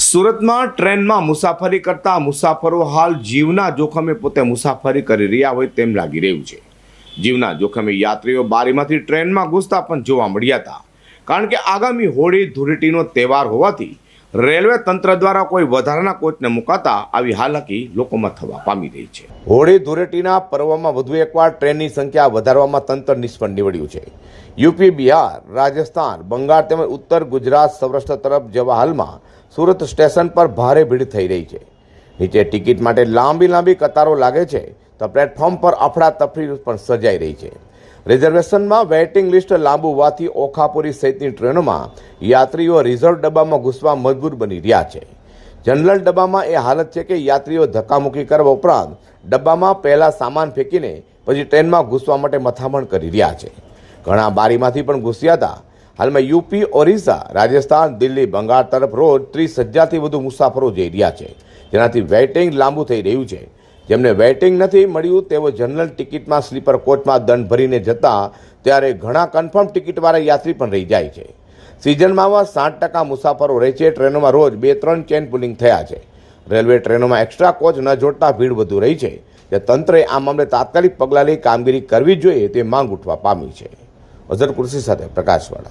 સુરતમાં ટ્રેનમાં મુસાફરી કરતા મુસાફરો હાલ જીવના જોખમે પોતે મુસાફરી કરી રહ્યા હોય તેમ લાગી રહ્યું છે. જીવના જોખમે યાત્રીઓ બારીમાંથી ટ્રેનમાં ઘૂસતા પણ જોવા મળ્યા હતા. કારણ કે આગામી હોળી ધૂળેટીનો તહેવાર હોવાથી રેલવે તંત્ર દ્વારા કોઈ વધારાના કોચને મુકાતા આવી હાલાકી લોકોમાં થવા પામી રહી છે. હોળી ધૂળેટીના પર્વમાં વધુ એકવાર ટ્રેનની સંખ્યા વધારવામાં તંત્ર નિષ્ફળ નીવડ્યું છે. યુપી, બિહાર, રાજસ્થાન, બંગાળ તેમજ ઉત્તર ગુજરાત સૌરાષ્ટ્ર તરફ જવા હાલમાં સુરત સ્ટેશન પર ભારે ભીડ થઈ રહી છે. નીચે ટિકિટ માટે લાંબી લાંબી કતારો લાગે છે, તો પ્લેટફોર્મ પર અફડાતફડી પણ સર્જાઈ રહી છે. રિઝર્વેશનમાં વેઇટિંગ લિસ્ટ લાંબુ હોવાથી ઓખાપુરી સહિતની ટ્રેનોમાં યાત્રીઓ રિઝર્વ ડબ્બામાં ઘૂસવા મજબૂર બની રહ્યા છે. જનરલ ડબ્બામાં એ હાલત છે કે યાત્રીઓ ધક્કામુક્કી કરવા ઉપરાંત ડબ્બામાં પહેલાં સામાન ફેંકીને પછી ટ્રેનમાં ઘૂસવા માટે મથામણ કરી રહ્યા છે. ઘણા બારીમાંથી પણ ઘૂસ્યા હતા હાલમાં યુપી, ઓરિસ્સા, રાજસ્થાન, દિલ્હી, બંગાળ તરફ રોજ ત્રીસ હજારથી વધુ મુસાફરો જઈ રહ્યા છે. જેનાથી વેઇટિંગ લાંબુ થઈ રહ્યું છે. જેમને વેઇટિંગ નથી મળ્યું, તેઓ જનરલ ટિકિટમાં, સ્લીપર કોચમાં દંડ ભરીને જતા ત્યારે ઘણા કન્ફર્મ ટિકિટવાળા યાત્રી પણ રહી જાય છે. સિઝનમાં સાઠ ટકા મુસાફરો રહે છે. ટ્રેનોમાં રોજ બે ત્રણ ચેન પુલિંગ થયા છે. રેલવે ટ્રેનોમાં એક્સ્ટ્રા કોચ ન જોડતા ભીડ વધુ રહી છે. જે તંત્રે આ મામલે તાત્કાલિક પગલાં લઈ કામગીરી કરવી જોઈએ તે માંગ ઉઠવા પામી છે. અઝર કુર્સી સાથે પ્રકાશવાળા.